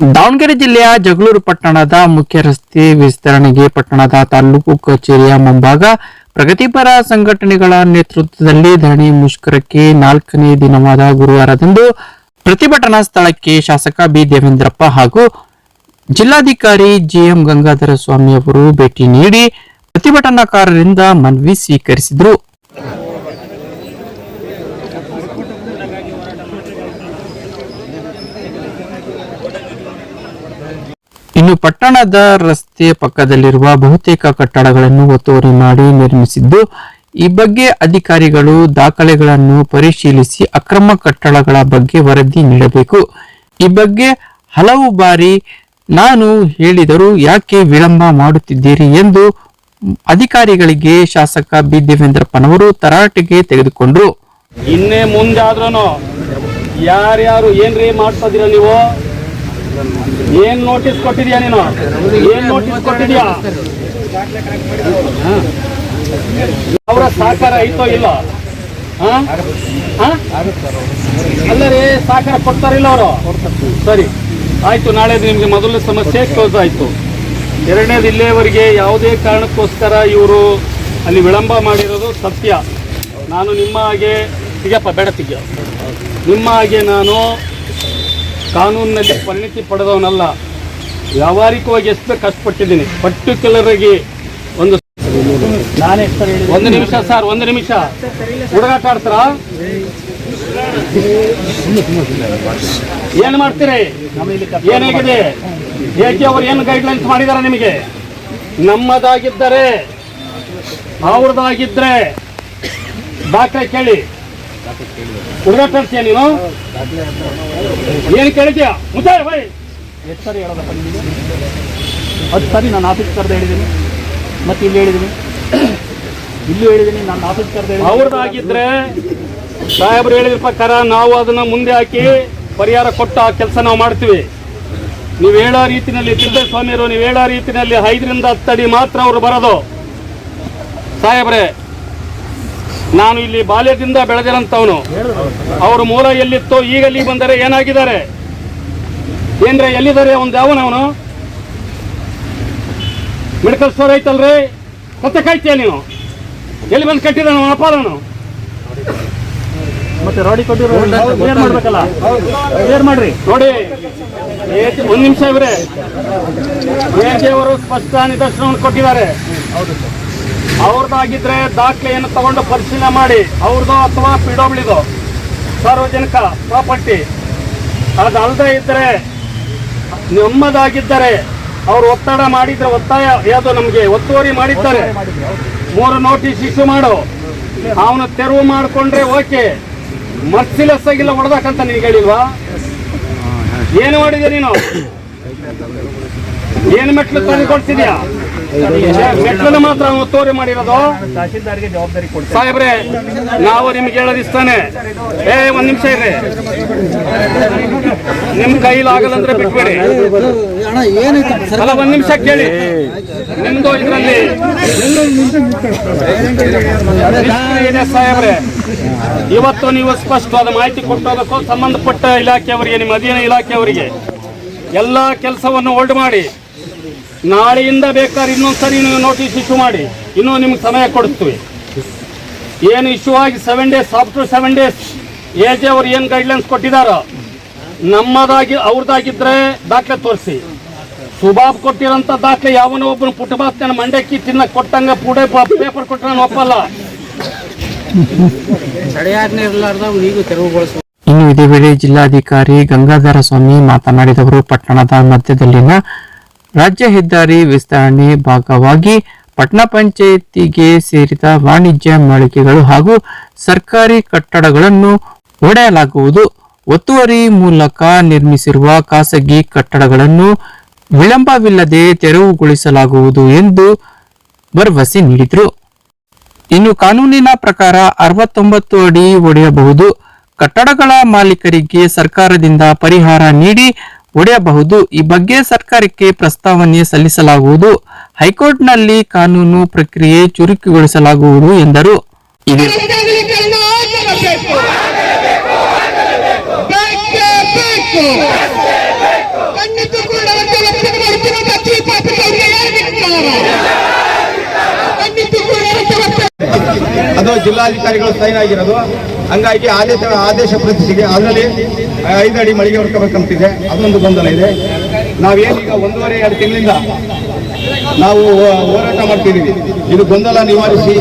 ದಾವಣಗೆರೆ ಜಿಲ್ಲೆಯ ಜಗಳೂರು ಪಟ್ಟಣದ ಮುಖ್ಯ ರಸ್ತೆ ವಿಸ್ತರಣೆಗೆ ಪಟ್ಟಣದ ತಾಲೂಕು ಕಚೇರಿಯ ಮುಂಭಾಗ ಪ್ರಗತಿಪರ ಸಂಘಟನೆಗಳ ನೇತೃತ್ವದಲ್ಲಿ ಧರಣಿ ಮುಷ್ಕರಕ್ಕೆ ನಾಲ್ಕನೇ ದಿನವಾದ ಗುರುವಾರದಂದು ಪ್ರತಿಭಟನಾ ಸ್ಥಳಕ್ಕೆ ಶಾಸಕ ಬಿ ದೇವೇಂದ್ರಪ್ಪ ಹಾಗೂ ಜಿಲ್ಲಾಧಿಕಾರಿ ಜಿಎಂ ಗಂಗಾಧರ ಸ್ವಾಮಿ ಅವರು ಭೇಟಿ ನೀಡಿ ಪ್ರತಿಭಟನಾಕಾರರಿಂದ ಮನವಿ ಸ್ವೀಕರಿಸಿದರು. ಇನ್ನು ಪಟ್ಟಣದ ರಸ್ತೆ ಪಕ್ಕದಲ್ಲಿರುವ ಬಹುತೇಕ ಕಟ್ಟಡಗಳನ್ನು ಒತ್ತುವರಿ ಮಾಡಿ ನಿರ್ಮಿಸಿದ್ದು, ಈ ಬಗ್ಗೆ ಅಧಿಕಾರಿಗಳು ದಾಖಲೆಗಳನ್ನು ಪರಿಶೀಲಿಸಿ ಅಕ್ರಮ ಕಟ್ಟಡಗಳ ಬಗ್ಗೆ ವರದಿ ನೀಡಬೇಕು. ಈ ಬಗ್ಗೆ ಹಲವು ಬಾರಿ ನಾನು ಹೇಳಿದರೂ ಯಾಕೆ ವಿಳಂಬ ಮಾಡುತ್ತಿದ್ದೀರಿ ಎಂದು ಅಧಿಕಾರಿಗಳಿಗೆ ಶಾಸಕ ಬಿ. ದೇವೇಂದ್ರಪ್ಪನವರು ತರಾಟೆಗೆ ತೆಗೆದುಕೊಂಡ್ರು. ಇನ್ನೇ ಮುಂದಾದ್ರೂ ಯಾರ್ಯಾರು ಏನ್ರಿ ಮಾಡ್ತಾ ನೀವು? ಏನ್ ನೋಟಿಸ್ ಕೊಟ್ಟಿದ್ಯಾ ನೀನು? ಏನ್ ನೋಟಿಸ್ ಕೊಟ್ಟಿದ್ಯಾ? ಅವರ ಸಹಕಾರ ಐತೋ ಇಲ್ಲ? ಹಾ? ಹಾ? ಅಲ್ಲ ರೀ ಸಹಕಾರ ಕೊಡ್ತಾರಿಲ್ಲ ಅವರು? ಸರಿ. ಆಯ್ತು ನಾಳೆ ನಿಮ್ಗೆ ಮೊದಲ ಸಮಸ್ಯೆ ಕ್ಲೋಸ್ ಆಯ್ತು. ಎರಡನೇದು ಇಲ್ಲೇವರೆಗೆ ಯಾವುದೇ ಕಾರಣಕ್ಕೋಸ್ಕರ ಇವರು ಅಲ್ಲಿ ವಿಳಂಬ ಮಾಡಿರೋದು ಸತ್ಯ. ನಾನು ನಿಮ್ಮ ಹಾಗೆ ಸಿಗಪ್ಪ ಬೇಡ ತೆಗಿಯ ನಿಮ್ಮ ಹಾಗೆ ನಾನು ಕಾನೂನಿನಲ್ಲಿ ಪರಿಣಿತಿ ಪಡೆದವನಲ್ಲ. ವ್ಯಾವಹಾರಿಕವಾಗಿ ಎಷ್ಟು ಬೇಕು ಕಷ್ಟಪಟ್ಟಿದ್ದೀನಿ ಪರ್ಟಿಕ್ಯುಲರ್ ಆಗಿ ಒಂದು ಒಂದು ನಿಮಿಷ ಸರ್ ಒಂದು ನಿಮಿಷ. ಹುಡುಗಾಟ ಆಡ್ತಾರ ಏನು ಮಾಡ್ತೀರಿ? ಏನಾಗಿದೆ? ಏಕೆ ಅವ್ರು ಏನು ಗೈಡ್ಲೈನ್ಸ್ ಮಾಡಿದಾರ ನಿಮಗೆ? ನಮ್ಮದಾಗಿದ್ದರೆ ಅವ್ರದ್ದಾಗಿದ್ದರೆ ದಾಖಲೆ ಕೇಳಿ. ಹುಡುಗಾಟ ಕಳಿಸ್ತೀಯ ನೀನು? ಏನು ಕೇಳಿದ್ಯಾ? ಮುದ್ದೆ ಬೈ ಎಷ್ಟು ಸರಿ ಹೇಳೋದಪ್ಪ ನಿಮಗೆ? ಹತ್ತು ಸರಿ ನಾನು ಆಫೀಸ್ ಕರೆದು ಹೇಳಿದ್ದೀನಿ. ಮತ್ತೆ ಇಲ್ಲಿ ಹೇಳಿದ್ದೀನಿ. ಇಲ್ಲೂ ಹೇಳಿದ್ದೀನಿ ನಾನು ಆಫೀಸ್ ಕರೆದು ಅವ್ರದ್ದಾಗಿದ್ರೆ ಸಾಹೇಬ್ರು ಹೇಳಿದ ಪ್ರಕಾರ ನಾವು ಅದನ್ನ ಮುಂದೆ ಹಾಕಿ ಪರಿಹಾರ ಕೊಟ್ಟು ಆ ಕೆಲಸ ನಾವು ಮಾಡ್ತೀವಿ. ನೀವು ಹೇಳೋ ರೀತಿನಲ್ಲಿ ತಿರುಪತಿ ಸ್ವಾಮಿಯವರು ನೀವು ಹೇಳೋ ರೀತಿನಲ್ಲಿ ಐದರಿಂದ ಹತ್ತು ಅಡಿ ಮಾತ್ರ ಅವರು ಬರೋದು. ಸಾಹೇಬ್ರೆ ನಾನು ಇಲ್ಲಿ ಬಾಲ್ಯದಿಂದ ಬೆಳೆದಿರಂತವನು ಅವ್ರ ಮೂಲ ಎಲ್ಲಿತ್ತೋ ಈಗ ಅಲ್ಲಿ ಬಂದರೆ ಏನಾಗಿದ್ದಾರೆ? ಏನ್ರೆ ಎಲ್ಲಿದ್ದಾರೆ? ಒಂದು ಯಾವನವನು ಮೆಡಿಕಲ್ ಸ್ಟೋರ್ ಐತಲ್ರಿ? ಮತ್ತೆ ಕಾಯ್ತೀಯ ನೀನು? ಎಲ್ಲಿ ಬಂದು ಕಟ್ಟಿದ ನಮ್ಮ ಅಪಾದನು ಮತ್ತೆ ರೋಡಿ ಕೊಟ್ಟಿರೋ ಕ್ಲಿಯರ್ ಮಾಡ್ಬೇಕಲ್ಲ? ಕ್ಲಿಯರ್ ಮಾಡ್ರಿ. ನೋಡಿ ಒಂದು ಒಂದ್ ನಿಮಿಷ ಇವ್ರೆ. ಅವರು ಸ್ಪಷ್ಟ ನಿದರ್ಶನವನ್ನು ಕೊಟ್ಟಿದ್ದಾರೆ? ಅವ್ರದ್ದಾಗಿದ್ರೆ ದಾಖಲೆಯನ್ನು ತಗೊಂಡು ಪರಿಶೀಲನೆ ಮಾಡಿ ಅವ್ರದ್ದು ಅಥವಾ ಪಿಡಬ್ಳಿದು ಸಾರ್ವಜನಿಕ ಪ್ರಾಪರ್ಟಿ. ಅದಲ್ಲದೆ ಇದ್ದರೆ ನಮ್ಮದಾಗಿದ್ದರೆ ಅವರು ಒತ್ತಡ ಮಾಡಿದ್ರೆ ಒತ್ತಾಯ ಯಾವುದು ನಮಗೆ ಒತ್ತುವರಿ ಮಾಡಿದ್ದಾರೆ. ಮೂರು ನೋಟಿಸ್ ಇಶ್ಯೂ ಮಾಡು. ಅವನು ತೆರವು ಮಾಡಿಕೊಂಡ್ರೆ ಓಕೆ. ಮರ್ಸಿಲೆಸ್ ಆಗಿಲ್ಲ ಹೊಡೆದಾಕಂತ ನೀನು ಹೇಳಿಲ್ವಾ? ಏನು ಮಾಡಿದೆ ನೀನು? ಏನು ಮೆಟ್ಲು ತಂದು ಕೊಡ್ತಿದ್ಯಾ ಮೆಟ್ಲನ್ನು ಮಾತ್ರ ಅವನು ಒತ್ತುವರಿ ಮಾಡಿರೋದು? ತಹಶೀಲ್ದಾರ್ಗೆ ಜವಾಬ್ದಾರಿ ಕೊಡ್ತೀವಿ ಸಾಹೇಬ್ರೆ ನಾವು ನಿಮ್ಗೆ ಹೇಳೋದಿಸ್ತಾನೆ ಏ ಒಂದ್ ನಿಮಿಷ ಇರ್ರಿ. ನಿಮ್ ಕೈಲಿ ಆಗಲ್ಲ ಅಂದ್ರೆ ಬಿಟ್ಬಿಡಿ ಅಲ್ಲ ಒಂದ್ ನಿಮಿಷ ಕೇಳಿ. ನಿಮ್ದು ಇದ್ರಲ್ಲಿ. ಏನೇ ಸಾಹೇಬ್ರೆ. ಇವತ್ತು ನೀವು ಸ್ಪಷ್ಟವಾದ ಮಾಹಿತಿ ಕೊಟ್ಟೋದಕ್ಕೂ ಸಂಬಂಧಪಟ್ಟ ಇಲಾಖೆಯವರಿಗೆ ನಿಮ್ಮ ಅಧೀನ ಇಲಾಖೆಯವರಿಗೆ ಎಲ್ಲ ಕೆಲಸವನ್ನು ಹೋಲ್ಡ್ ಮಾಡಿ. ನಾಳೆಯಿಂದ ಬೇಕಾದ್ರೆ ಇನ್ನೊಂದ್ಸರಿ ನೀವು ನೋಟಿಸ್ ಇಶ್ಯೂ ಮಾಡಿ. ಇನ್ನೂ ನಿಮ್ಗೆ ಸಮಯ ಕೊಡ್ತೀವಿ ಏನು ಇಶ್ಯೂ ಆಗಿ seven days after seven days A J ಅವ್ರು ಏನು ಗೈಡ್ಲೈನ್ಸ್ ಕೊಟ್ಟಿದಾರೋ, ನಮ್ಮದಾಗಿ ಅವ್ರದ್ದಾಗಿದ್ದರೆ ದಾಖಲೆ ತೋರಿಸಿ. ಸುಬಾಬ್ ಕೊಟ್ಟಿರೋಂಥ ದಾಖಲೆ ಯಾವನೋ ಒಬ್ಬನ ಪುಟ್ಟಬಾಸ್ನ ಮಂಡಕ್ಕಿ ತಿನ್ನ ಕೊಟ್ಟಂಗ ಪೂಡೆ ಪೇಪರ್ ಕೊಟ್ಟರೆ ನಾನು ಒಪ್ಪಲ್ಲ. ಇನ್ನು ಇದೇ ವೇಳೆ ಜಿಲ್ಲಾಧಿಕಾರಿ ಗಂಗಾಧರ ಸ್ವಾಮಿ ಮಾತನಾಡಿದವರು ಪಟ್ಟಣದ ಮಧ್ಯದಲ್ಲಿನ ರಾಜ್ಯ ಹೆದ್ದಾರಿ ವಿಸ್ತರಣೆ ಭಾಗವಾಗಿ ಪಟ್ನಾ ಪಂಚಾಯಿತಿಗೆ ಸೇರಿದ ವಾಣಿಜ್ಯ ಮಳಿಗೆಗಳು ಹಾಗೂ ಸರ್ಕಾರಿ ಕಟ್ಟಡಗಳನ್ನು ಒಡೆಯಲಾಗುವುದು. ಒತ್ತುವರಿ ಮೂಲಕ ನಿರ್ಮಿಸಿರುವ ಖಾಸಗಿ ಕಟ್ಟಡಗಳನ್ನು ವಿಳಂಬವಿಲ್ಲದೆ ತೆರವುಗೊಳಿಸಲಾಗುವುದು ಎಂದು ಭರವಸೆ ನೀಡಿದರು. ಇನ್ನು ಕಾನೂನಿನ ಪ್ರಕಾರ ಅರವತ್ತೊಂಬತ್ತು ಅಡಿ ಒಡೆಯಬಹುದು. ಕಟ್ಟಡಗಳ ಮಾಲೀಕರಿಗೆ ಸರ್ಕಾರದಿಂದ ಪರಿಹಾರ ನೀಡಿ ಒಡೆಯಬಹುದು ಈ ಬಗ್ಗೆ ಸರ್ಕಾರಕ್ಕೆ ಪ್ರಸ್ತಾವನೆ ಸಲ್ಲಿಸಲಾಗುವುದು. ಹೈಕೋರ್ಟ್ನಲ್ಲಿ ಕಾನೂನು ಪ್ರಕ್ರಿಯೆ ಚುರುಕುಗೊಳಿಸಲಾಗುವುದು ಎಂದರು. ಇದು ಅದು ಜಿಲ್ಲಾಧಿಕಾರಿಗಳು ಸೈನ್ ಆಗಿರೋದು. ಹಂಗಾಗಿ ಆದೇಶ ಆದೇಶ ಪ್ರತಿಸಿದೆ ಅದರಲ್ಲಿ ಐದು ಅಡಿ ಮಳಿಗೆ ಹೊಡ್ಕೋಬೇಕಂತಿದೆ ಅದೊಂದು ಗೊಂದಲ ಇದೆ. ನಾವೇನೀಗ ಒಂದೂವರೆ, ಎರಡು ತಿಂಗಳಿಂದ ನಾವು ಹೋರಾಟ ಮಾಡ್ತಿದ್ದೀವಿ. ಇದು ಗೊಂದಲ ನಿವಾರಿಸಿ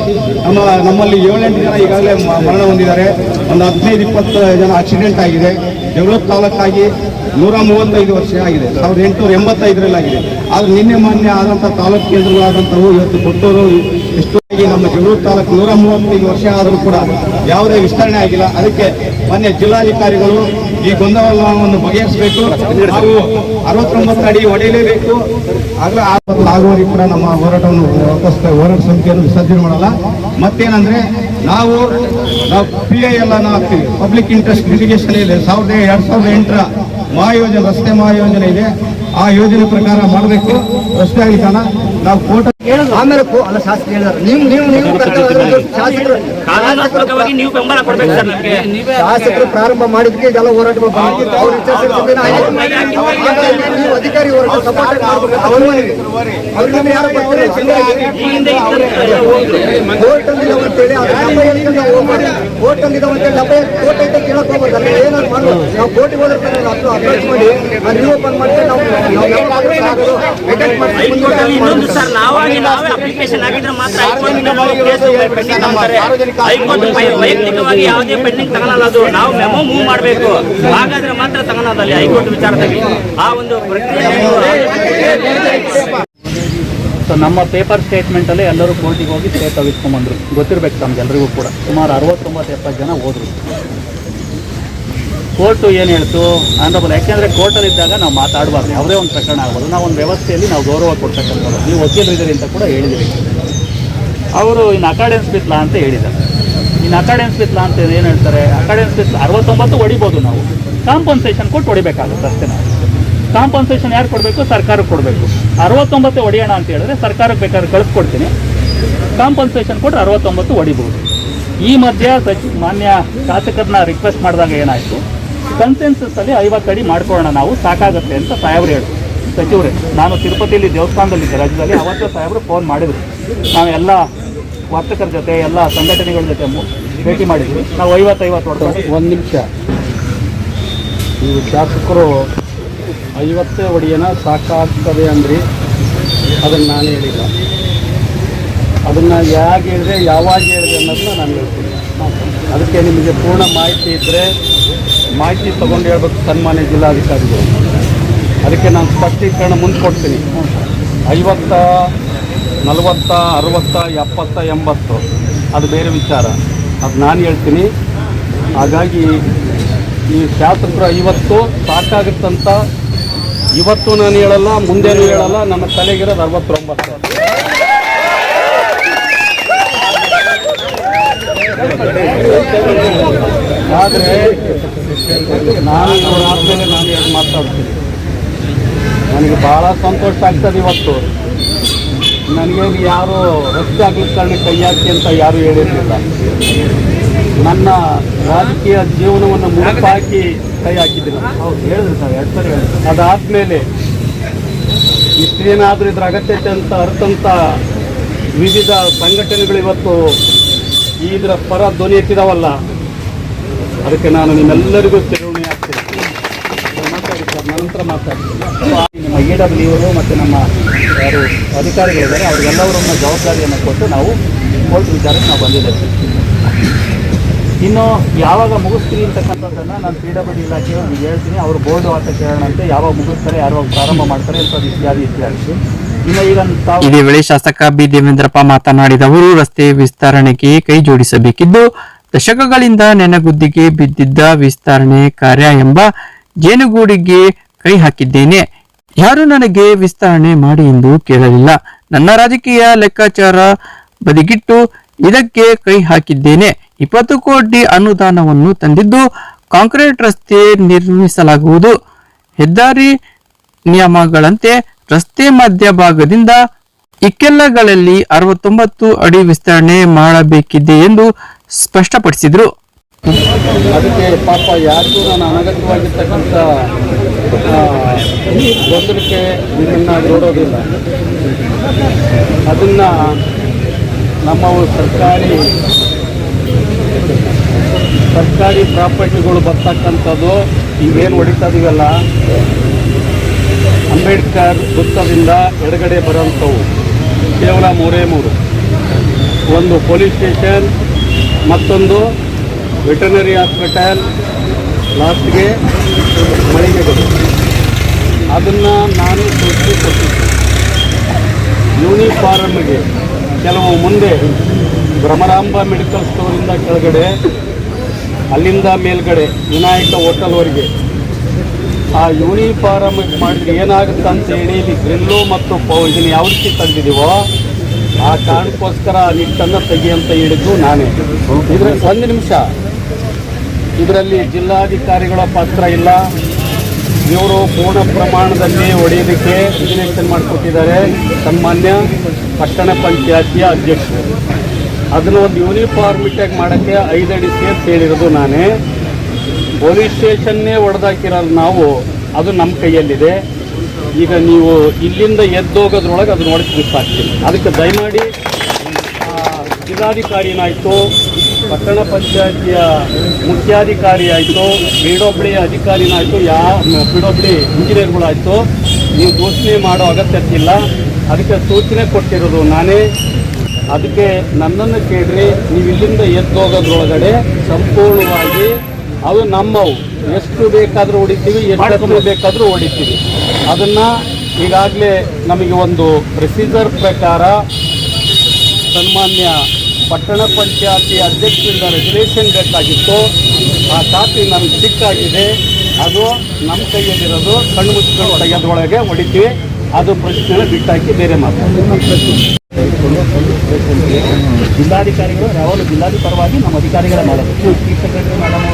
ನಮ್ಮ, ನಮ್ಮಲ್ಲಿ ಏಳೆಂಟು ಜನ ಈಗಾಗಲೇ ಮರಣ ಹೊಂದಿದ್ದಾರೆ. ಒಂದು ಹದಿನೈದು, ಇಪ್ಪತ್ತು ಜನ ಆಕ್ಸಿಡೆಂಟ್ ಆಗಿದೆ. ಜಗಳೂರು ತಾಲೂಕಾಗಿ ನೂರ ಮೂವತ್ತೈದು ವರ್ಷ ಆಗಿದೆ. ಸಾವಿರದ ಎಂಟುನೂರ ಎಂಬತ್ತೈದರಲ್ಲಾಗಿದೆ. ಆದರೆ ನಿನ್ನೆ ಮಾನ್ಯ ಆದಂಥ ತಾಲೂಕು ಕೇಂದ್ರಗಳಾದಂಥವು ಇವತ್ತು ಕೊಟ್ಟೂರು ಎಷ್ಟು ಆಗಿ ನಮ್ಮ ಜಗಳೂರು ತಾಲೂಕು ನೂರ ಮೂವತ್ತೈದು ವರ್ಷ ಆದರೂ ಕೂಡ ಯಾವುದೇ ವಿಸ್ತರಣೆ ಆಗಿಲ್ಲ. ಅದಕ್ಕೆ ಮೊನ್ನೆ ಜಿಲ್ಲಾಧಿಕಾರಿಗಳು ಈ ಗೊಂದಲವನ್ನು ಬಗೆಹರಿಸಬೇಕು. ಹಾಗೂ ಅರವತ್ತೊಂಬತ್ತು ಅಡಿ ಹೊಡೆಯಲೇಬೇಕು ಆಗಲೇ ಆಗುವವರೆಗೂ ಕೂಡ ನಮ್ಮ ಹೋರಾಟವನ್ನು ಹೋರಾಟ ಸಂಖ್ಯೆಯನ್ನು ವಿಸರ್ಜನೆ ಮಾಡಲ್ಲ. ಮತ್ತೇನಂದ್ರೆ ನಾವು ನಾವು ಪಿ ಐ ಎಲ್ ಅನ್ನು ಹಾಕ್ತೀವಿ. ಪಬ್ಲಿಕ್ ಇಂಟ್ರೆಸ್ಟ್ ಲಿಟಿಗೇಷನ್ ಇದೆ. ಸಾವಿರದ ಎರಡ್ ಸಾವಿರದ ಎಂಟರ ಮಹಾಯೋಜನೆ, ರಸ್ತೆ ಮಹಾಯೋಜನೆ ಇದೆ. ಆ ಯೋಜನೆ ಪ್ರಕಾರ ಮಾಡಬೇಕು. ರಸ್ತೆ ಆಗಿದ್ದಾನ ನಾವು ಕೋಟ ಆಮೇಲೆ ಅಲ್ಲ ಶಾಸಕ ಹೇಳಿದಾರೆ. ನೀವು ನೀವು ನೀವು ಶಾಸಕರು ಕಾನೂನಾತ್ಮಕವಾಗಿ ನೀವು ಬೆಂಬಲ ಕೊಡ್ಬೇಕು ಸರ್ ನಮಗೆ. ಶಾಸಕರು ಪ್ರಾರಂಭ ಮಾಡಿದ್ಕೆ ಇದೆಲ್ಲ ಹೋರಾಟ ಅವ್ರ ನೀವು ಅಧಿಕಾರಿ ಹೋರಾಟ ಸಪೋರ್ಟ್ ಮಾಡ್ಬೇಕು. ಅವ್ರಿಗೆ ಅವ್ರಿಗೆ ಯಾರು ಬರ್ತಾರೆ ಕೋರ್ಟ್ ಅಂತೇಳಿ ನಾವು ಹೋಗ್ಬಾರ್ದು ಕೋರ್ಟ್ ಅಂದಿದ್ದಾವೆ ಅಂತೇಳಿ ಡಬ್ಬ ಕೋರ್ಟ್ ಐತೆ ಕೇಳಕ್ ಹೋಗ್ಬಾರ್ದು ಏನಾದ್ರು ಮಾಡ್ಬೋದು ನಾವು ಕೋರ್ಟಿಗೆ ಹೋದ್ರೆ ಅದು ಅಪ್ರೋಚ್ ಮಾಡಿ. ಅದು ನೀವು ಮಾಡ್ತೀವಿ. ನಾವು ಮಾಡ್ತೀವಿ. ಇನ್ನೊಂದು ಸರ್ ನಾವಾಗಿ ಅಪ್ಲಿಕೇಶನ್ ಆಗಿದ್ರೆ ಮಾತ್ರ ಹೈಕೋರ್ಟ್ ವೈಯಕ್ತಿಕವಾಗಿ ಯಾವುದೇ ಪೆಂಡಿಂಗ್ ತಗೊಳಲ್ಲ ಅದು. ನಾವು ಮೆಮೊ ಮೂವ್ ಮಾಡಬೇಕು. ಹಾಗಾದ್ರೆ ಮಾತ್ರ ತಗೊಳೋದು ಅಲ್ಲಿ ಹೈಕೋರ್ಟ್ ವಿಚಾರದಲ್ಲಿ. ಆ ಒಂದು ಪ್ರಕ್ರಿಯೆ ಸೊ ನಮ್ಮ ಪೇಪರ್ ಸ್ಟೇಟ್ಮೆಂಟಲ್ಲಿ ಎಲ್ಲರೂ ಕೋರ್ಟಿಗೆ ಹೋಗಿ ಸ್ಟೇ ತೆಗೆಸ್ಕೊಂಬಂದ್ರು ಗೊತ್ತಿರ್ಬೇಕು ತಮ್ಗೆಲ್ರಿಗೂ ಕೂಡ. ಸುಮಾರು ಅರವತ್ತೊಂಬತ್ತು ಎಪ್ಪತ್ತು ಜನ ಹೋದ್ರು. ಕೋರ್ಟು ಏನು ಹೇಳ್ತು? ಆನರಬಲ್ ಯಾಕೆಂದರೆ ಕೋರ್ಟಲ್ಲಿ ಇದ್ದಾಗ ನಾವು ಮಾತಾಡಬಾರ್ದು. ಯಾವುದೇ ಒಂದು ಪ್ರಕರಣ ಆಗ್ಬೋದು. ನಾವು ಒಂದು ವ್ಯವಸ್ಥೆಯಲ್ಲಿ ನಾವು ಗೌರವ ಕೊಡ್ತಕ್ಕಂಥದ್ದು. ನೀವು ವಕೀಲರಿದ್ದೀರಿ ಅಂತ ಕೂಡ ಹೇಳಿದಿರಿ ಅವರು ಇನ್ನು ಅಕಾಡೆನ್ಸ್ ವಿತ್ ಲಾ ಅಂತ ಹೇಳಿದ್ದಾರೆ. ಇನ್ನು ಅಕಾಡೆನ್ಸ್ ವಿತ್ ಲಾ ಅಂತ ಏನು ಹೇಳ್ತಾರೆ? ಅಕಾಡೆನ್ಸ್ ವಿತ್ ಅರವತ್ತೊಂಬತ್ತು ಹೊಡಿಬೋದು ನಾವು. ಕಾಂಪನ್ಸೇಷನ್ ಕೊಟ್ಟು ಹೊಡಿಬೇಕಾಗುತ್ತೆ ಅಷ್ಟೇ ನಾವು. ಕಾಂಪನ್ಸೇಷನ್ ಯಾರು ಕೊಡಬೇಕು? ಸರ್ಕಾರಕ್ಕೆ ಕೊಡಬೇಕು. ಅರವತ್ತೊಂಬತ್ತು ಹೊಡಿಯೋಣ ಅಂತ ಹೇಳಿದ್ರೆ ಸರ್ಕಾರಕ್ಕೆ ಬೇಕಾದ್ರೆ ಕಳಿಸ್ಕೊಡ್ತೀನಿ. ಕಾಂಪನ್ಸೇಷನ್ ಕೊಟ್ಟರೆ ಅರವತ್ತೊಂಬತ್ತು ಹೊಡಿಬೋದು. ಈ ಮಧ್ಯೆ ಸಚಿ ಮಾನ್ಯ ಶಾಸಕರನ್ನ ರಿಕ್ವೆಸ್ಟ್ ಮಾಡಿದಾಗ ಏನಾಯಿತು? ಕನ್ಸೆನ್ಸಸ್ ಅಲ್ಲಿ ಐವತ್ತು ಅಡಿ ಮಾಡ್ಕೊಳ್ಳೋಣ ನಾವು ಸಾಕಾಗುತ್ತೆ ಅಂತ ಸಾಹೇಬ್ರು ಹೇಳಿದ್ರು ಸಚಿವರೇ ನಾನು ತಿರುಪತಿಯಲ್ಲಿ ದೇವಸ್ಥಾನದಲ್ಲಿದ್ದೆ ರಾಜ್ಯದಲ್ಲಿ ಅವತ್ತೇ ಸಾಹೇಬರು ಫೋನ್ ಮಾಡಿದ್ರು. ನಾವು ಎಲ್ಲ ವರ್ತಕರ ಜೊತೆ ಎಲ್ಲ ಸಂಘಟನೆಗಳ ಜೊತೆ ಭೇಟಿ ಮಾಡಿದ್ವಿ. ನಾವು ಐವತ್ತೈವತ್ತು ಐವತ್ತು ಹೊಡೆದು ಒಂದು ನಿಮಿಷ. ನೀವು ಶಾಸಕರು ಐವತ್ತೇ ಒಡಿಯನ ಸಾಕಾಗ್ತದೆ ಅಂದ್ರಿ. ಅದನ್ನು ನಾನು ಹೇಳಿಲ್ಲ. ಅದನ್ನು ಹೇಗೆ ಹೇಳಿದೆ ಯಾವಾಗ ಹೇಳಿದೆ ಅನ್ನೋದನ್ನ ನಾನು ಹೇಳ್ತೀನಿ. ಅದಕ್ಕೆ ನಿಮಗೆ ಪೂರ್ಣ ಮಾಹಿತಿ ಇದ್ದರೆ ಮಾಹಿತಿ ತೊಗೊಂಡು ಹೇಳ್ಬೇಕು, ಸನ್ಮಾನ್ಯ ಜಿಲ್ಲಾಧಿಕಾರಿಗಳು. ಅದಕ್ಕೆ ನಾನು ಸ್ಪಷ್ಟೀಕರಣ ಮುಂದೆ ಕೊಡ್ತೀನಿ. ಐವತ್ತ, ನಲವತ್ತ, ಅರವತ್ತ, ಎಪ್ಪತ್ತ, ಎಂಬತ್ತು. ಅದು ಬೇರೆ ವಿಚಾರ. ಅದು ನಾನು ಹೇಳ್ತೀನಿ. ಹಾಗಾಗಿ ಈ ಶಾಸಕರು ಐವತ್ತು ಸಾಕಾಗುತ್ತಂತ ಇವತ್ತು ನಾನು ಹೇಳಲ್ಲ, ಮುಂದೇನು ಹೇಳಲ್ಲ, ನನ್ನ ತಲೆಗಿರೋದು ಅರವತ್ತೊಂಬತ್ತು. ಆದರೆ ನಾನು ಆದಮೇಲೆ ನಾನು ಏನು ಮಾತಾಡ್ತೀನಿ? ನನಗೆ ಭಾಳ ಸಂತೋಷ ಆಗ್ತದೆ ಇವತ್ತು. ನನಗೇನು ಯಾರು ರಸ್ತೆ ಕಾರಣ ಕೈ ಹಾಕಿ ಅಂತ ಯಾರು ಹೇಳಿರಲಿಲ್ಲ. ನನ್ನ ರಾಜಕೀಯ ಜೀವನವನ್ನು ಮುಡುಪಾಕಿ ಕೈ ಹಾಕಿದ್ದೀನಿ. ಹೌದು ಹೇಳಿದ್ರು ಸರ್ ಎರಡು ಸರಿ ಹೇಳಿದ್ರು. ಅದಾದಮೇಲೆ ಇಷ್ಟು ದಿನ ಇದ್ರ ಅಗತ್ಯತೆ ಅಂತ ಅರ್ಥಂತ ವಿವಿಧ ಸಂಘಟನೆಗಳು ಇವತ್ತು ಇದರ ಪರ ಧ್ವನಿ ಎತ್ತಿದಾವಲ್ಲ ಅದಕ್ಕೆ ನಾನು ನಿಮ್ಮೆಲ್ಲರಿಗೂ ಚಿರಋಣಿ ಆಗ್ತೇನೆ ಮಾತಾಡಿ ಸರ್, ನಂತರ ಮಾತಾಡ್ತೀನಿ ನಿಮ್ಮ ಇ ಡಬ್ಲ್ಯೂ ಅವರು ಮತ್ತು ನಮ್ಮ ಯಾರು ಅಧಿಕಾರಿಗಳಿದ್ದಾರೆ ಅವರಿಗೆಲ್ಲವರನ್ನ ಜವಾಬ್ದಾರಿಯನ್ನು ಕೊಟ್ಟು ನಾವು ಕೋರ್ಟ್ ವಿಚಾರಕ್ಕೆ ನಾವು ಬಂದಿದ್ದೇವೆ. ಇನ್ನು ಯಾವಾಗ ಮುಗಿಸ್ತೀರಿ ಅಂತಕ್ಕಂಥದ್ದನ್ನು ನಾನು ಪಿ ಡಬ್ಲ್ಯೂ ಇಲಾಖೆಯವ್ರಿಗೆ ಹೇಳ್ತೀನಿ. ಅವರು ಬೋರ್ಡ್ ಅಂತ ಕೇಳೋಣಂತೆ, ಯಾವಾಗ ಮುಗಿಸ್ತಾರೆ, ಯಾವಾಗ ಪ್ರಾರಂಭ ಮಾಡ್ತಾರೆ ಇಂಥದ್ದು ಇತ್ಯಾದಿ ಇತ್ಯಾದಿ ಇದೇ ವೇಳೆ ಶಾಸಕ ಬಿ ದೇವೇಂದ್ರಪ್ಪ ಮಾತನಾಡಿದ ಅವರು ರಸ್ತೆ ವಿಸ್ತರಣೆಗೆ ಕೈ ಜೋಡಿಸಬೇಕಿದ್ದು ದಶಕಗಳಿಂದ ನೆನಗುದ್ದಿಗೆ ಬಿದ್ದಿದ್ದ ವಿಸ್ತರಣೆ ಕಾರ್ಯ ಎಂಬ ಜೇನುಗೂಡಿಗೆ ಕೈ ಹಾಕಿದ್ದೇನೆ. ಯಾರು ನನಗೆ ವಿಸ್ತರಣೆ ಮಾಡಿ ಎಂದು ಕೇಳಲಿಲ್ಲ. ನನ್ನ ರಾಜಕೀಯ ಲೆಕ್ಕಾಚಾರ ಬದಿಗಿಟ್ಟು ಇದಕ್ಕೆ ಕೈ ಹಾಕಿದ್ದೇನೆ. ಇಪ್ಪತ್ತು ಕೋಟಿ ಅನುದಾನವನ್ನು ತಂದಿದ್ದು ಕಾಂಕ್ರೀಟ್ ರಸ್ತೆ ನಿರ್ಮಿಸಲಾಗುವುದು. ಹೆದ್ದಾರಿ ನಿಯಮಗಳಂತೆ ರಸ್ತೆ ಮಧ್ಯಭಾಗದಿಂದ ಇಕ್ಕೆಲ್ಲಗಳಲ್ಲಿ ಅರವತ್ತೊಂಬತ್ತು ಅಡಿ ವಿಸ್ತರಣೆ ಮಾಡಬೇಕಿದೆ ಎಂದು ಸ್ಪಷ್ಟಪಡಿಸಿದರು. ಅದಕ್ಕೆ ಪಾಪ ಯಾರು ನಾನು ಅನಗತ್ಯವಾಗಿರ್ತಕ್ಕಂಥ ಗೊಂದಲಕ್ಕೆ ನಿಮ್ಮನ್ನ ನೋಡೋದಿಲ್ಲ. ಅದನ್ನು ನಮ್ಮ ಸರ್ಕಾರಿ ಸರ್ಕಾರಿ ಪ್ರಾಪರ್ಟಿಗಳು ಬರ್ತಕ್ಕಂಥದ್ದು ಈಗೇನು ಹೊಡಿತಾ ಇದೀವಲ್ಲ? ಅಂಬೇಡ್ಕರ್ ವೃತ್ತದಿಂದ ಎಡಗಡೆ ಬರೋಂಥವು ಕೇವಲ ಮೂರೇ ಮೂರು ಒಂದು ಪೊಲೀಸ್ ಸ್ಟೇಷನ್, ಮತ್ತೊಂದು ವೆಟರ್ನರಿ ಹಾಸ್ಪಿಟಲ್, ಲಾಸ್ಟ್ಗೆ ಮಳಿಗೆಗಳು. ಅದನ್ನು ನಾನು ಸೃಷ್ಟಿ ಕೊಟ್ಟಿದ್ದೆ ಯೂನಿಫಾರ್ಮ್ಗೆ ಕೆಲವು ಮುಂದೆ ಭ್ರಮರಾಂಬ ಮೆಡಿಕಲ್ ಸ್ಟೋರಿಂದ ಕೆಳಗಡೆ, ಅಲ್ಲಿಂದ ಮೇಲ್ಗಡೆ ವಿನಾಯಕ ಹೋಟೆಲ್ವರೆಗೆ ಆ ಯೂನಿಫಾರಮ್ ಮಾಡಿದ್ರೆ ಏನಾಗುತ್ತೆ ಅಂತ ಹೇಳಿ ಇಲ್ಲಿ ಗ್ರಿಲ್ಲು ಮತ್ತು ಪೌ, ಇದನ್ನು ಯಾವ ರೀತಿ ಆ ಕಾರಣಕ್ಕೋಸ್ಕರ ಆ ನಿಟ್ಟನ್ನು ತೆಗಿಯಂತ ಹೇಳಿದ್ದು ನಾನೇ. ಇದ್ರ ಒಂದು ನಿಮಿಷ. ಇದರಲ್ಲಿ ಜಿಲ್ಲಾಧಿಕಾರಿಗಳ ಪಾತ್ರ ಇಲ್ಲ. ಇವರು ಪೂರ್ಣ ಪ್ರಮಾಣದಲ್ಲಿ ಹೊಡೆಯೋದಕ್ಕೆ ರಿಜಿನೇಷನ್ ಮಾಡಿಕೊಟ್ಟಿದ್ದಾರೆ. ಸನ್ಮಾನ್ಯ ಪಟ್ಟಣ ಪಂಚಾಯತಿಯ ಅಧ್ಯಕ್ಷರು. ಅದನ್ನು ಒಂದು ಯೂನಿಫಾರ್ಮಿಟಿಯಾಗಿ ಮಾಡೋಕ್ಕೆ ಅಡಿ ಸೇರ್ಸಿ ಹೇಳಿರೋದು ನಾನೇ. ಪೊಲೀಸ್ ಸ್ಟೇಷನ್ನೇ ಹೊಡೆದಾಕಿರೋದು ನಾವು, ಅದು ನಮ್ಮ ಕೈಯಲ್ಲಿದೆ. ಈಗ ನೀವು ಇಲ್ಲಿಂದ ಎದ್ದೋಗೋದ್ರೊಳಗೆ ಅದು ನೋಡಿ ಬಿಸಾಕ್ತೀನಿ ಅದಕ್ಕೆ ದಯಮಾಡಿ ಜಿಲ್ಲಾಧಿಕಾರಿನಾಯಿತು ಪಟ್ಟಣ ಪಂಚಾಯತಿಯ ಮುಖ್ಯಾಧಿಕಾರಿ ಆಯಿತು ಪಿಡಬ್ಲ್ಯೂ ಅಧಿಕಾರಿನಾಯಿತು ಯಾ ಪಿಡಬ್ಲ್ಯೂ ಇಂಜಿನಿಯರ್ಗಳಾಯಿತು, ನೀವು ಘೋಷಣೆ ಮಾಡೋ ಅಗತ್ಯತೆ ಇಲ್ಲ ಅದಕ್ಕೆ ಸೂಚನೆ ಕೊಟ್ಟಿರೋದು ನಾನೇ. ಅದಕ್ಕೆ ನನ್ನನ್ನು ಕೇಳ್ರಿ, ನೀವು ಇಲ್ಲಿಂದ ಎದ್ದೋಗೋದ್ರೊಳಗಡೆ ಸಂಪೂರ್ಣವಾಗಿ ಅವು ನಮ್ಮವು. ಎಷ್ಟು ಬೇಕಾದರೂ ಹೊಡಿತೀವಿ ಎಷ್ಟು ಬೇಕಾದರೂ ಹೊಡಿತೀವಿ. ಅದನ್ನು ಈಗಾಗಲೇ ನಮಗೆ ಒಂದು ಪ್ರೊಸೀಜರ್ ಪ್ರಕಾರ ಸನ್ಮಾನ್ಯ ಪಟ್ಟಣ ಪಂಚಾಯತಿ ಅಧ್ಯಕ್ಷರಿಂದ ರೆಗ್ಯುಲೇಷನ್ ಬೇಕಾಗಿತ್ತು. ಆ ಕಾಪಿ ನಮಗೆ ಸಿಕ್ಕಾಗಿದೆ. ಅದು ನಮ್ಮ ಕೈಯಲ್ಲಿರೋದು ಕಣ್ಣು ಮುಚ್ಚಿಕೊಂಡು ತೆಗೆದೊಳಗೆ ಹೊಡಿತೀವಿ. ಅದು ಪ್ರಶ್ನೆ ಬಿಟ್ಟಾಕಿ ಬೇರೆ ಮಾತು ಜಿಲ್ಲಾಧಿಕಾರಿಗಳು ಯಾವಾಗಲೂ ಜಿಲ್ಲಾಧಿ ಪರವಾಗಿ ನಮ್ಮ ಅಧಿಕಾರಿಗಳ ಮಾಡಬೇಕು ಚೀಫ್ ಸೆಕ್ರೆಟರಿ ಮೇಡಮ್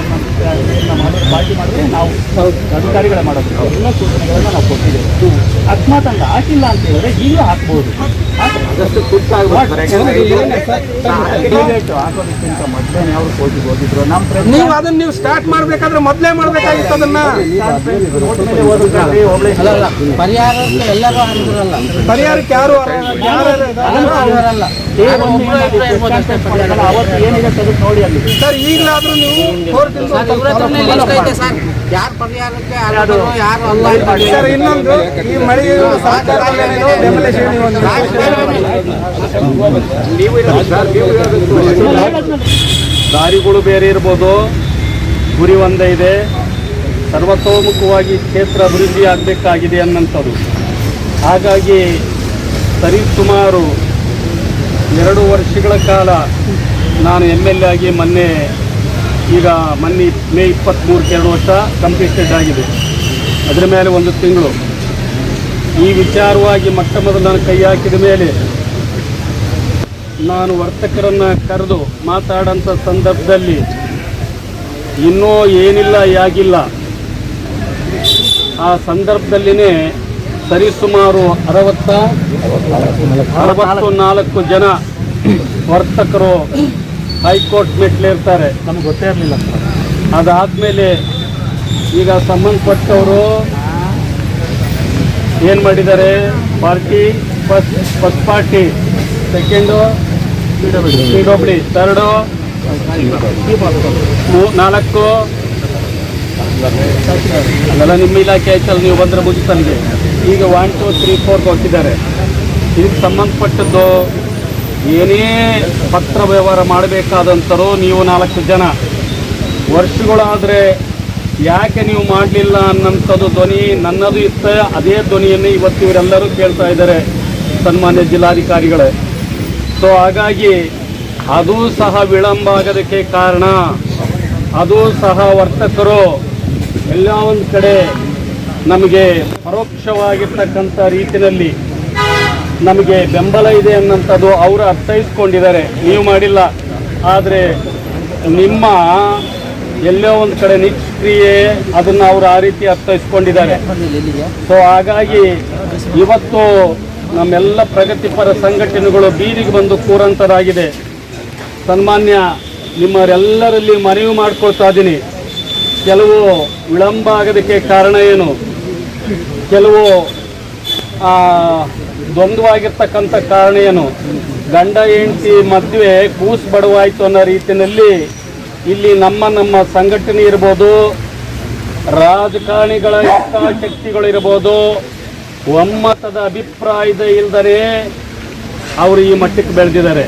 ಪಾರ್ಟಿ ಮಾಡಿದ್ರೆ ನಾವು ಅಧಿಕಾರಿಗಳ ಮಾಡೋದು. ಎಲ್ಲ ಸೂಚನೆಗಳನ್ನ ನಾವು ಕೊಟ್ಟಿದ್ದೇವೆ. ಅಕಸ್ಮಾತ್ ಅಂತ ಹಾಕಿಲ್ಲ ಅಂತ ಹೇಳಿದ್ರೆ ಈಗಲೂ ಹಾಕ್ಬೋದು. ಹಾಕೋದಕ್ಕಿಂತ ಮೊದಲೇ ಯಾವ ಕೋರ್ಟಿಗೆ ಹೋಗಿದ್ರು. ನಮ್ಮ ಪ್ರಶ್ನೆ ನೀವು ಅದನ್ನ ನೀವು ಸ್ಟಾರ್ಟ್ ಮಾಡ್ಬೇಕಾದ್ರೆ ಮೊದಲೇ ಮಾಡ್ಬೇಕಾಗಿತ್ತು ಅದನ್ನ. ಪರಿಹಾರಕ್ಕೆ ಎಲ್ಲರೂ ಅಂದ್ರಲ್ಲ ಪರಿಹಾರಕ್ಕೆ ಯಾರು ಯಾರು ಅವರಲ್ಲ ಅವತ್ತು ಏನಿದೆ ನೋಡಿ ಅಲ್ಲಿ. ಸರ್ ಈಗಲಾದ್ರೂ ನೀವು ಕೋರ್ಟ್ ಯಾರು ಪರಿಹಾರಕ್ಕೆ ಯಾರು ಅಲ್ಲ ಸರ್ ಇನ್ನೊಂದು ಈ ಮಳೆ ದಾರಿಗಳು ಬೇರೆ ಇರ್ಬೋದು. ಗುರಿ ಒಂದೇ ಇದೆ. ಸರ್ವತೋಮುಖವಾಗಿ ಕ್ಷೇತ್ರ ಅಭಿವೃದ್ಧಿ ಆಗಬೇಕಾಗಿದೆ ಅನ್ನಂಥದ್ದು. ಹಾಗಾಗಿ ಸರಿ ಸುಮಾರು ಎರಡು ವರ್ಷಗಳ ಕಾಲ ನಾನು ಎಂ ಎಲ್ ಎ ಆಗಿ ಮೊನ್ನೆ ಈಗ ಮೊನ್ನೆ ಮೇ ಇಪ್ಪತ್ತ್ಮೂರಕ್ಕೆ ಎರಡು ವರ್ಷ ಕಂಪ್ಲೀಟೆಡ್ ಆಗಿದೆ. ಅದರ ಮೇಲೆ ಒಂದು ತಿಂಗಳು. ಈ ವಿಚಾರವಾಗಿ ಮೊಟ್ಟ ಮೊದಲು ನಾನು ಕೈ ಹಾಕಿದ ಮೇಲೆ ನಾನು ವರ್ತಕರನ್ನು ಕರೆದು ಮಾತಾಡೋಂಥ ಸಂದರ್ಭದಲ್ಲಿ ಇನ್ನೂ ಏನಿಲ್ಲ, ಯಾಗಿಲ್ಲ. ಆ ಸಂದರ್ಭದಲ್ಲಿನೇ ಸರಿಸುಮಾರು ಅರವತ್ತ, ಅರವತ್ತು ನಾಲ್ಕು ಜನ ವರ್ತಕರು ಹೈಕೋರ್ಟ್ ಮೆಟ್ಲಿರ್ತಾರೆ ನಮ್ಗೆ ಗೊತ್ತೇ ಇರಲಿಲ್ಲ. ಅದಾದಮೇಲೆ ಈಗ ಸಂಬಂಧಪಟ್ಟವರು ಏನು ಮಾಡಿದ್ದಾರೆ? Party, first first party, second, P third ನಾಲ್ಕು. ಅದೆಲ್ಲ ನಿಮ್ಮ ಇಲಾಖೆ ಆಯ್ತಲ್ಲ, ನೀವು ಬಂದರೆ ಮುಗಿತಲ್ಲಿಗೆ ಈಗ ಒನ್ ಟು ತ್ರೀ ಫೋರ್ಗೆ ಹೋಗ್ತಿದ್ದಾರೆ ಇದಕ್ಕೆ ಸಂಬಂಧಪಟ್ಟದ್ದು ಏನೇ ಪತ್ರ ವ್ಯವಹಾರ ಮಾಡಬೇಕಾದಂಥರು ನೀವು ನಾಲ್ಕು ಜನ. ವರ್ಷಗಳಾದರೆ ಯಾಕೆ ನೀವು ಮಾಡಲಿಲ್ಲ ಅನ್ನೋಂಥದ್ದು ಧ್ವನಿ ನನ್ನದು ಇತ್ತ, ಅದೇ ಧ್ವನಿಯನ್ನು ಇವತ್ತು ಇವರೆಲ್ಲರೂ ಕೇಳ್ತಾ ಇದ್ದಾರೆ ಸನ್ಮಾನ್ಯ ಜಿಲ್ಲಾಧಿಕಾರಿಗಳೇ. ಸೊ ಹಾಗಾಗಿ ಅದು ಸಹ ವಿಳಂಬ ಆಗೋದಕ್ಕೆ ಕಾರಣ. ಅದು ಸಹ ವರ್ತಕರು ಎಲ್ಲ ಒಂದು ಕಡೆ ನಮಗೆ ಪರೋಕ್ಷವಾಗಿರ್ತಕ್ಕಂಥ ರೀತಿಯಲ್ಲಿ ನಮಗೆ ಬೆಂಬಲ ಇದೆ ಅನ್ನೋಂಥದ್ದು ಅವರು ಅರ್ಥೈಸ್ಕೊಂಡಿದ್ದಾರೆ. ನೀವು ಮಾಡಿಲ್ಲ. ಆದರೆ ನಿಮ್ಮ ಎಲ್ಲೋ ಒಂದು ಕಡೆ ನಿಷ್ಕ್ರಿಯೆ ಅದನ್ನು ಅವರು ಆ ರೀತಿ ಅರ್ಥೈಸ್ಕೊಂಡಿದ್ದಾರೆ. ಸೊ ಹಾಗಾಗಿ ಇವತ್ತು ನಮ್ಮೆಲ್ಲ ಪ್ರಗತಿಪರ ಸಂಘಟನೆಗಳು ಬೀದಿಗೆ ಬಂದು ಕೂರಂಥದ್ದಾಗಿದೆ ಸನ್ಮಾನ್ಯ ನಿಮ್ಮರೆಲ್ಲರಲ್ಲಿ ಮನವಿ ಮಾಡ್ಕೊಳ್ತಾ ಇದ್ದೀನಿ ಕೆಲವು ವಿಳಂಬ ಆಗೋದಕ್ಕೆ ಕಾರಣ ಏನು? ಕೆಲವು ಆ, ದ್ವಂದ್ವಾಗಿರ್ತಕ್ಕಂಥ ಕಾರಣ ಏನು? ಗಂಡ ಹೆಂಡತಿ ಮದುವೆ ಕೂಸು ಬಡವಾಯಿತು ಅನ್ನೋ ರೀತಿಯಲ್ಲಿ ಇಲ್ಲಿ ನಮ್ಮ ನಮ್ಮ ಸಂಘಟನೆ ಇರ್ಬೋದು ರಾಜಕಾರಣಿಗಳ ಹಿತಾಸಕ್ತಿಗಳು ಇರ್ಬೋದು ಒಮ್ಮತದ ಅಭಿಪ್ರಾಯದ ಇಲ್ದರೆ ಅವರು ಈ ಮಟ್ಟಕ್ಕೆ ಬೆಳೆದಿದ್ದಾರೆ.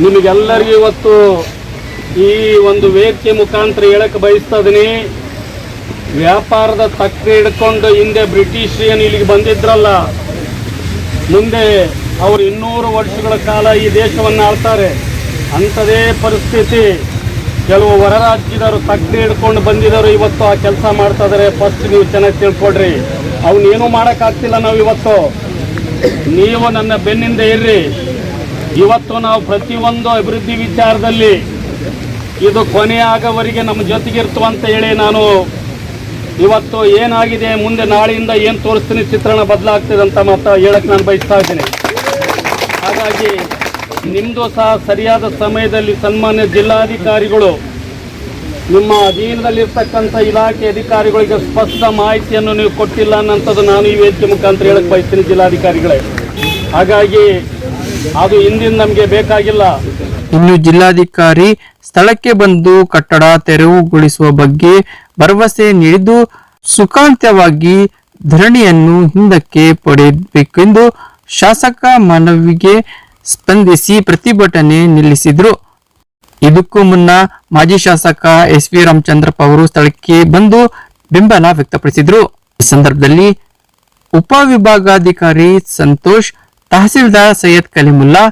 ನಿಮಗೆಲ್ಲರಿಗೂ ಇವತ್ತು ಈ ಒಂದು ವೇದಿಕೆ ಮುಖಾಂತರ ಹೇಳಕ್ಕೆ ಬಯಸ್ತಾ ವ್ಯಾಪಾರದ ತಕ್ಕ ಹಿಡ್ಕೊಂಡು ಹಿಂದೆ ಬ್ರಿಟಿಷ್ ಏನು ಇಲ್ಲಿಗೆ ಬಂದಿದ್ರಲ್ಲ ಮುಂದೆ ಅವರು ಇನ್ನೂರು ವರ್ಷಗಳ ಕಾಲ ಈ ದೇಶವನ್ನು ಆಳ್ತಾರೆ ಅಂಥದೇ ಪರಿಸ್ಥಿತಿ. ಕೆಲವು ಹೊರ ರಾಜ್ಯದವರು ತಕ್ಕಡಿ ಹಿಡ್ಕೊಂಡು ಬಂದಿದ್ದಾರೆ. ಇವತ್ತು ಆ ಕೆಲಸ ಮಾಡ್ತಾ ಇದಾರೆ ಫಸ್ಟ್ ನೀವು ಚೆನ್ನಾಗಿ ತಿಳ್ಕೊಡ್ರಿ ಅವನೇನು ಮಾಡೋಕ್ಕಾಗ್ತಿಲ್ಲ ನಾವು ಇವತ್ತು. ನೀವು ನನ್ನ ಬೆನ್ನಿಂದ ಇರ್ರಿ. ಇವತ್ತು ನಾವು ಪ್ರತಿಯೊಂದು ಅಭಿವೃದ್ಧಿ ವಿಚಾರದಲ್ಲಿ ಇದು ಕೊನೆ ಆಗೋವರೆಗೆ ನಮ್ಮ ಜೊತೆಗಿರ್ತು ಅಂತ ಹೇಳಿ ನಾನು ಇವತ್ತು ಏನಾಗಿದೆ, ಮುಂದೆ ನಾಳೆಯಿಂದ ಏನು ತೋರಿಸ್ತೀನಿ, ಚಿತ್ರಣ ಬದಲಾಗ್ತದೆ ಅಂತ ಮಾತ್ರ ಹೇಳಕ್ಕೆ ನಾನು ಬಯಸ್ತಾ ಇದ್ದೀನಿ. ಹಾಗಾಗಿ ನಿಮ್ಮದು ಸಹ ಸರಿಯಾದ ಸಮಯದಲ್ಲಿ ಸನ್ಮಾನ್ಯ ಜಿಲ್ಲಾಧಿಕಾರಿಗಳು, ನಿಮ್ಮ ಅಧೀನದಲ್ಲಿರ್ತಕ್ಕಂಥ ಇಲಾಖೆ ಅಧಿಕಾರಿಗಳಿಗೆ ಸ್ಪಷ್ಟ ಮಾಹಿತಿಯನ್ನು ನೀವು ಕೊಟ್ಟಿಲ್ಲ ಅನ್ನೋಂಥದ್ದು ನಾನು ಈ ವೇದಿಕೆ ಮುಖಾಂತರ ಹೇಳಕ್ಕೆ ಬಯಸ್ತೀನಿ ಜಿಲ್ಲಾಧಿಕಾರಿಗಳೇ. ಹಾಗಾಗಿ ಅದು ಹಿಂದಿನ ನಮಗೆ ಬೇಕಾಗಿಲ್ಲ. ಇನ್ನು ಜಿಲ್ಲಾಧಿಕಾರಿ ಸ್ಥಳಕ್ಕೆ ಬಂದು ಕಟ್ಟಡ ತೆರವುಗೊಳಿಸುವ ಬಗ್ಗೆ ಭರವಸೆ ನೀಡಿದ್ದು ಸುಖಾಂತ್ಯವಾಗಿ ಧರಣಿಯನ್ನು ಹಿಂದಕ್ಕೆ ಪಡೆಯಬೇಕೆಂದು ಶಾಸಕ ಮನವಿಗೆ ಸ್ಪಂದಿಸಿ ಪ್ರತಿಭಟನೆ ನಿಲ್ಲಿಸಿದ್ರು. ಇದಕ್ಕೂ ಮುನ್ನ ಮಾಜಿ ಶಾಸಕ ಎಸ್ ವಿ ರಾಮಚಂದ್ರಪ್ಪ ಅವರು ಸ್ಥಳಕ್ಕೆ ಬಂದು ಬೆಂಬಲ ವ್ಯಕ್ತಪಡಿಸಿದ್ರು. ಈ ಸಂದರ್ಭದಲ್ಲಿ ಉಪವಿಭಾಗಾಧಿಕಾರಿ ಸಂತೋಷ್, ತಹಸೀಲ್ದಾರ್ ಸೈಯದ್ ಕಲಿಮುಲ್ಲಾ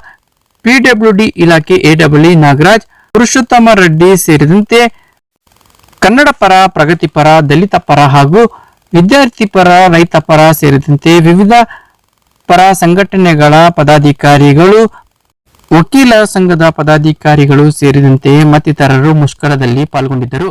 ಪಿಡಬ್ಲ್ಯೂಡಿ ಇಲಾಖೆ ಎಡಬ್ಲ್ಯೂ ನಾಗರಾಜ್, ಪುರುಷೋತ್ತಮ ರೆಡ್ಡಿ ಸೇರಿದಂತೆ ಕನ್ನಡ ಪರ ಪ್ರಗತಿಪರ ದಲಿತ ಪರ ಹಾಗೂ ವಿದ್ಯಾರ್ಥಿ ಪರ, ರೈತ ಪರ ಸೇರಿದಂತೆ ವಿವಿಧ ಪರ ಸಂಘಟನೆಗಳ ಪದಾಧಿಕಾರಿಗಳು, ವಕೀಲ ಸಂಘದ ಪದಾಧಿಕಾರಿಗಳು ಸೇರಿದಂತೆ ಮತ್ತಿತರರು ಮುಷ್ಕರದಲ್ಲಿ ಪಾಲ್ಗೊಂಡಿದ್ದರು.